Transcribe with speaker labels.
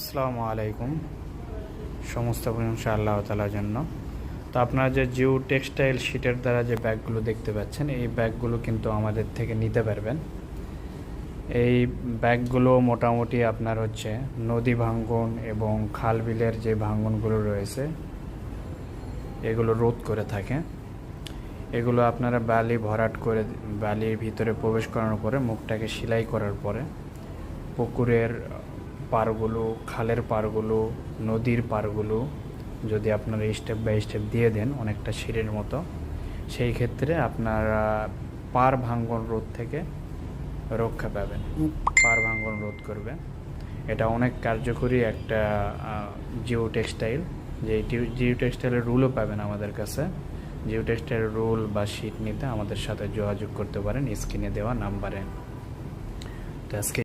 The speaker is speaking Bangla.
Speaker 1: আসসালামু আলাইকুম। সমস্ত প্রশংসা আল্লাহ তালার জন্য। তো আপনারা যে জিও টেক্সটাইল শিটের দ্বারা যে ব্যাগগুলো দেখতে পাচ্ছেন, এই ব্যাগগুলো কিন্তু আমাদের থেকে নিতে পারবেন। এই ব্যাগগুলো মোটামুটি আপনার হচ্ছে নদী ভাঙ্গন এবং খাল বিলের যে ভাঙ্গনগুলো রয়েছে, এগুলো রোধ করে থাকে। এগুলো আপনারা বালি ভরাট করে, বালির ভিতরে প্রবেশ করানোর পরে, মুখটাকে সেলাই করার পরে, পুকুরের পাড়গুলো খালের পারগুলো, নদীর পারগুলো যদি আপনারা স্টেপ বাই স্টেপ দিয়ে দেন অনেকটা সিঁড়ির মতো, সেই ক্ষেত্রে আপনারা পার ভাঙ্গন রোধ থেকে রক্ষা পাবেন। পার ভাঙ্গন রোধ করবে। এটা অনেক কার্যকরী একটা জিও টেক্সটাইল যে জিও টেক্সটাইলের রুলও পাবেন আমাদের কাছে। জিও টেক্সটাইলের রুল বা শিট নিতে আমাদের সাথে যোগাযোগ করতে পারেন স্ক্রিনে দেওয়া নাম্বারে তো আজকে